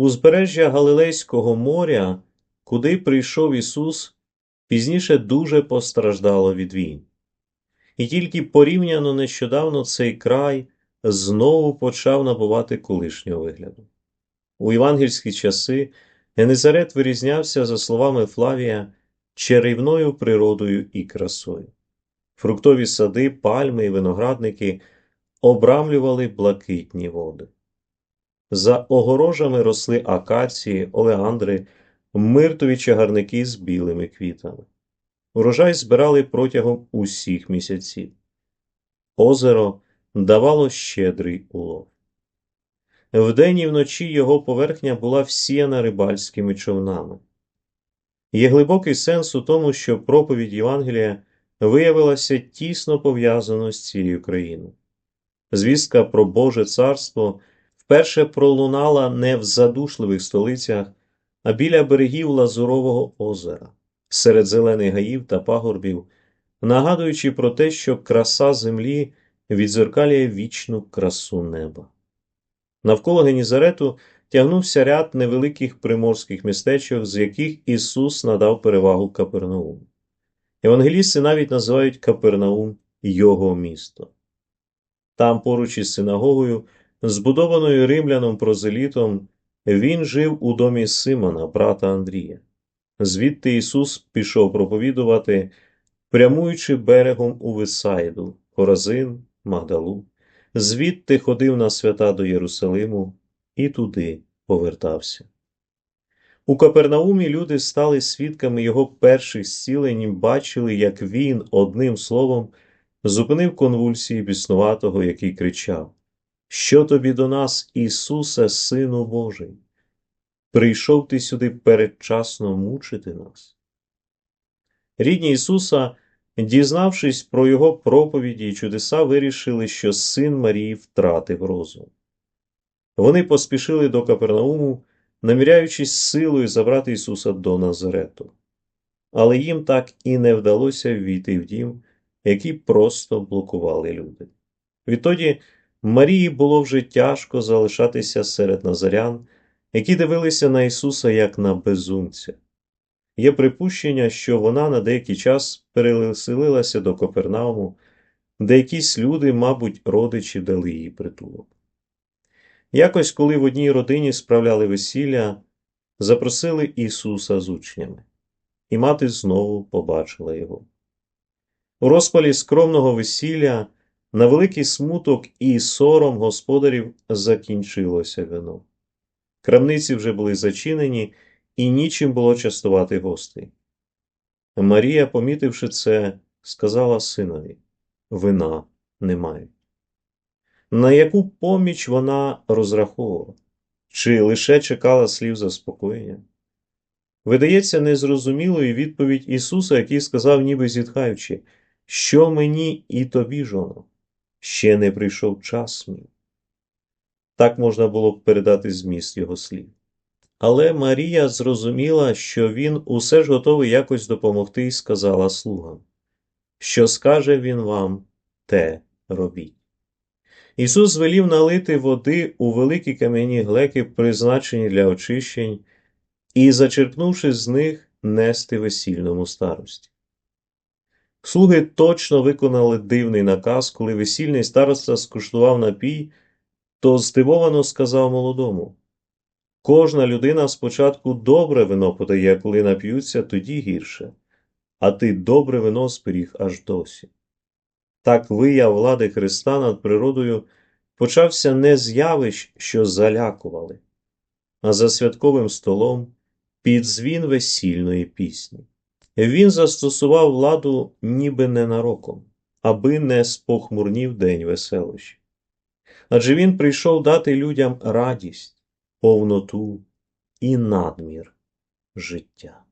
Узбережжя Галилейського моря, куди прийшов Ісус, пізніше дуже постраждало від війн. І тільки порівняно нещодавно цей край знову почав набувати колишнього вигляду. У євангельські часи Генезарет вирізнявся, за словами Флавія, чарівною природою і красою. Фруктові сади, пальми і виноградники обрамлювали блакитні води. За огорожами росли акації, олеандри, миртові чагарники з білими квітами. Урожай збирали протягом усіх місяців. Озеро давало щедрий улов. Вдень і вночі його поверхня була всіяна рибальськими човнами. Є глибокий сенс у тому, що проповідь Євангелія виявилася тісно пов'язаною з цією країною. Звістка про Боже царство вперше пролунала не в задушливих столицях, а біля берегів Лазурового озера, серед зелених гаїв та пагорбів, нагадуючи про те, що краса землі відзеркалює вічну красу неба. Навколо Генізарету тягнувся ряд невеликих приморських містечок, з яких Ісус надав перевагу Капернауму. Євангелісти навіть називають Капернаум його місто. Там, поруч із синагогою, збудованою римляном прозелітом, він жив у домі Симона, брата Андрія. Звідти Ісус пішов проповідувати, прямуючи берегом у Висайду, Хоразин, Магдалу, звідти ходив на свята до Єрусалиму і туди повертався. У Капернаумі люди стали свідками його перших зцілень і бачили, як він одним словом зупинив конвульсії біснуватого, який кричав: Що тобі до нас, Ісусе, Сину Божий? Прийшов ти сюди передчасно мучити нас. Рідні Ісуса, дізнавшись про Його проповіді і чудеса, вирішили, що син Марії втратив розум. Вони поспішили до Капернауму, наміряючись силою забрати Ісуса до Назарету. Але їм так і не вдалося ввійти в дім, який просто блокували люди. Відтоді Марії було вже тяжко залишатися серед назарян, які дивилися на Ісуса як на безумця. Є припущення, що вона на деякий час переселилася до Копернауму, де якісь люди, мабуть, родичі дали їй притулок. Якось, коли в одній родині справляли весілля, запросили Ісуса з учнями, і мати знову побачила його. У розпалі скромного весілля на великий смуток і сором господарів закінчилося вино. Крамниці вже були зачинені, і нічим було частувати гостей. Марія, помітивши це, сказала синові вина немає. На яку поміч вона розраховувала, чи лише чекала слів заспокоєння? Видається незрозумілою відповідь Ісуса, який сказав, ніби зітхаючи, що мені і тобі, жоно, ще не прийшов час мій. Так можна було б передати зміст його слів. Але Марія зрозуміла, що він усе ж готовий якось допомогти і сказала слугам, що скаже він вам, те робіть. Ісус звелів налити води у великі кам'яні глеки, призначені для очищень, і, зачерпнувши з них, нести весільному старості. Слуги точно виконали дивний наказ, коли весільний староста скуштував напій, то здивовано сказав молодому Кожна людина спочатку добре вино подає, коли нап'ються, тоді гірше, а ти добре вино зберіг аж досі. Так вияв влади Христа над природою почався не з явищ, що залякували, а за святковим столом під дзвін весільної пісні. Він застосував владу ніби ненароком, аби не спохмурнів день веселощі. Адже він прийшов дати людям радість, повноту і надмір життя.